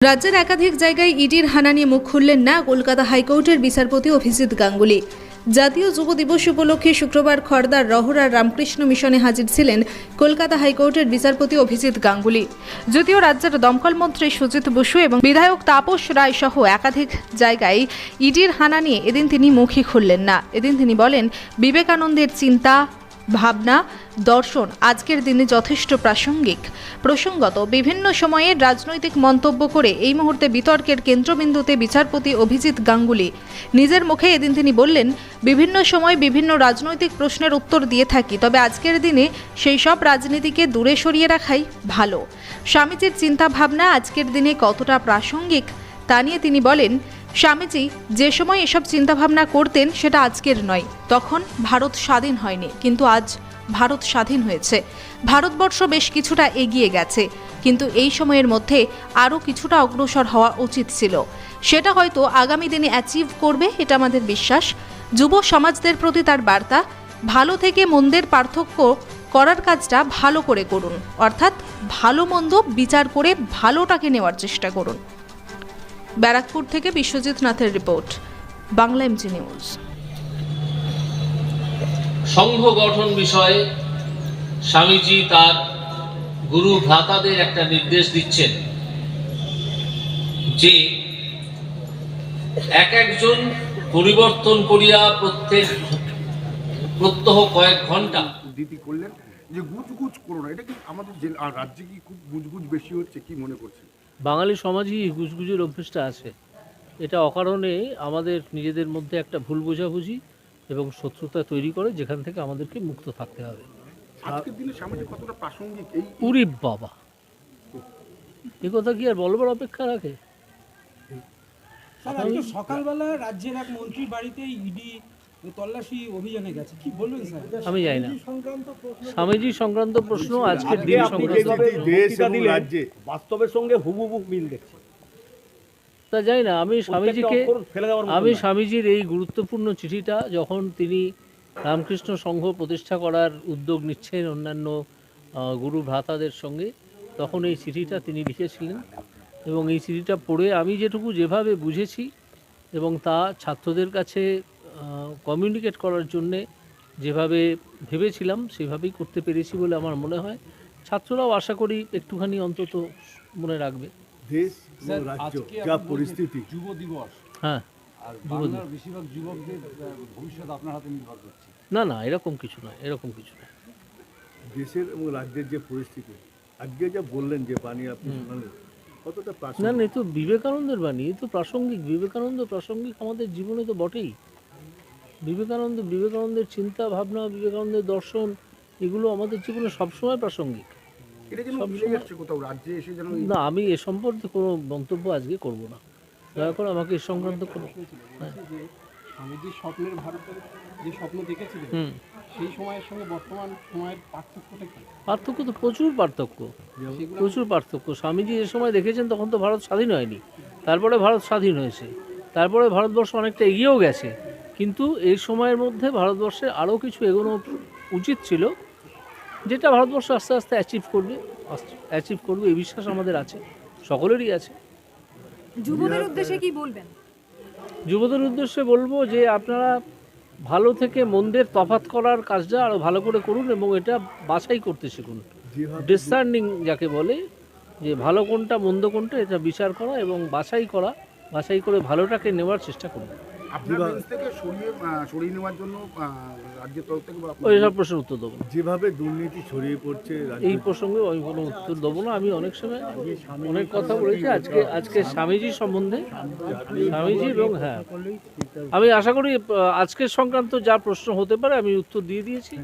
রাজ্যের একাধিক জায়গায় ইডির হানা নিয়ে মুখ খুললেন না কলকাতা হাইকোর্টের বিচারপতি অভিজিৎ গাঙ্গুলি। জাতীয় যুব দিবস উপলক্ষে শুক্রবার খড়দার রহরার রামকৃষ্ণ মিশনে হাজির ছিলেন কলকাতা হাইকোর্টের বিচারপতি অভিজিৎ গাঙ্গুলি। যদিও রাজ্যের দমকল মন্ত্রী সুজিত বসু এবং বিধায়ক তাপস রায় সহ একাধিক জায়গায় ইডির হানা নিয়ে এদিন তিনি মুখই খুললেন না। এদিন তিনি বলেন, বিবেকানন্দের চিন্তা ভাবনা, দর্শন আজকের দিনে যথেষ্ট প্রাসঙ্গিক। প্রসঙ্গত, বিভিন্ন সময়ে রাজনৈতিক মন্তব্য করে এই মুহূর্তে বিতর্কের কেন্দ্রবিন্দুতে বিচারপতি অভিজিৎ গাঙ্গুলি। নিজের মুখে এদিন তিনি বললেন, বিভিন্ন সময় বিভিন্ন রাজনৈতিক প্রশ্নের উত্তর দিয়ে থাকি, তবে আজকের দিনে সেই সব রাজনীতিকে দূরে সরিয়ে রাখাই ভালো। স্বামীজির চিন্তা ভাবনা আজকের দিনে কতটা প্রাসঙ্গিক তা নিয়ে তিনি বলেন স্বামীজি, যে সময় এসব চিন্তাভাবনা করতেন সেটা আজকের নয়। তখন ভারত স্বাধীন হয়নি, কিন্তু আজ ভারত স্বাধীন হয়েছে। ভারতবর্ষ বেশ কিছুটা এগিয়ে গেছে, কিন্তু এই সময়ের মধ্যে আরও কিছুটা অগ্রসর হওয়া উচিত ছিল। সেটা হয়তো আগামী দিনে অ্যাচিভ করবে, এটা আমাদের বিশ্বাস। যুব সমাজদের প্রতি তার বার্তা, ভালো থেকে মন্দের পার্থক্য করার কাজটা ভালো করে করুন, অর্থাৎ ভালো মন্দ বিচার করে ভালোটাকে নেওয়ার চেষ্টা করুন। ব্যারাকপুর থেকে বিশ্বজিৎ নাথের রিপোর্ট বাংলা এমজি নিউজ সংঘ গঠন বিষয়ে স্বামীজি তার গুরু ভ্রাতাদের একটা নির্দেশ দিচ্ছেন যে এক একজন পরিবর্তন করিয়া প্রত্যেক প্রত্যহ কয়েক ঘণ্টা দিদি করলেন। যে গুজগুজ করো না এটা কি আমাদের জেলা রাজ্যে কি খুব গুজগুজ বেশি হচ্ছে কি মনে করছেন? বাঙালি সমাজই এই গুজগুজের অভ্যেসটা আছে। এটা অকারণে আমাদের নিজেদের মধ্যে একটা ভুল বোঝাবুঝি এবং শত্রুতা তৈরি করে যেখান থেকে আমাদেরকে মুক্ত থাকতে হবে। আজকের দিনে সামাজিক কতটা প্রাসঙ্গিক? এই উরি বাবা। এ কথা কি আর বলবার অপেক্ষা রাখে? সকালবেলা রাজ্যের এক মন্ত্রীর বাড়িতে ইডি তল্লাশি অভিযানে গেছে। কি বলবেন স্যার? আমি জানি না। স্বামীজি সংক্রান্ত প্রশ্ন আজকের দিন সংক্রান্ত। দেশ এবং রাজ্যে বাস্তবের সঙ্গে হুবহু মিল দেখছি। তা জানি না আমি স্বামীজিকে আমি স্বামীজির এই গুরুত্বপূর্ণ চিঠিটা যখন তিনি রামকৃষ্ণ সংঘ প্রতিষ্ঠা করার উদ্যোগ নিচ্ছেন অন্যান্য গুরু ভ্রাতাদের সঙ্গে তখন এই চিঠিটা তিনি লিখেছিলেন। এবং এই চিঠিটা পড়ে আমি যেটুকু যেভাবে বুঝেছি এবং তা ছাত্রদের কাছে কমিউনিকেট করার জন্যে যেভাবে ভেবেছিলাম সেভাবেই করতে পেরেছি বলে আমার মনে হয়। ছাত্ররাও আশা করি একটুখানি অন্তত মনে রাখবে। দেশ রাজ্য যা পরিস্থিতি। যুব দিবস। হ্যাঁ বেশিরভাগ যুবকদের ভবিষ্যৎ আপনার হাতে নির্ভর করছে। না না এরকম কিছু নয় এরকম কিছু নয়। দেশের এবং রাজ্যের যে পরিস্থিতি আজকে যা বললেন যে বাণী আপনি শোনালেন কতটা না না এ তো বিবেকানন্দের বাণী এ তো প্রাসঙ্গিক বিবেকানন্দ প্রাসঙ্গিক আমাদের জীবনে তো বটেই। বিবেকানন্দ বিবেকানন্দের চিন্তা ভাবনা বিবেকানন্দের দর্শন এগুলো আমাদের জীবনে সবসময় প্রাসঙ্গিক। না আমি এ সম্পর্কে কোনো মন্তব্য আজকে করব না। দয়া করে আমাকে এ সংক্রান্ত কোনো হ্যাঁ যে স্বামীজির স্বপ্নের ভারতের যে স্বপ্ন দেখেছিলেন হুম। সেই সময়ের সঙ্গে বর্তমান সময়ের পার্থক্যটা কি? পার্থক্য তো প্রচুর পার্থক্য। প্রচুর পার্থক্য। স্বামীজি যে সময় দেখেছেন তখন তো ভারত স্বাধীন হয়নি। তারপরে ভারত স্বাধীন হয়েছে। তারপরে ভারতবর্ষ অনেকটা এগিয়েও গেছে। কিন্তু এই সময়ের মধ্যে ভারতবর্ষে আরও কিছু এগোনো উচিত ছিল যেটা ভারতবর্ষ আস্তে আস্তে অ্যাচিভ করবে অ্যাচিভ করবে এই বিশ্বাস আমাদের আছে সকলেরই আছে। যুবদের উদ্দেশ্যে কি বলবেন? যুবদের উদ্দেশ্যে বলব যে আপনারা ভালো থেকে মন্দের তফাৎ করার কাজটা আরও ভালো করে করুন এবং এটা বাছাই করতে শিখুন। ডিসার্নিং যাকে বলে যে ভালো কোনটা মন্দ কোনটা এটা বিচার করা এবং বাছাই করা বাছাই করে ভালোটাকে নেওয়ার চেষ্টা করুন। প্রশ্নের উত্তর দেবো যেভাবে দুর্নীতি ছড়িয়ে পড়ছে এই প্রসঙ্গে আমি কোনো উত্তর দেবো না। আমি অনেক সময় অনেক কথা বলেছি। আজকে আজকে স্বামীজি সম্বন্ধে স্বামীজি এবং হ্যাঁ। আমি আশা করি আজকের সংক্রান্ত যা প্রশ্ন হতে পারে আমি উত্তর দিয়ে দিয়েছি।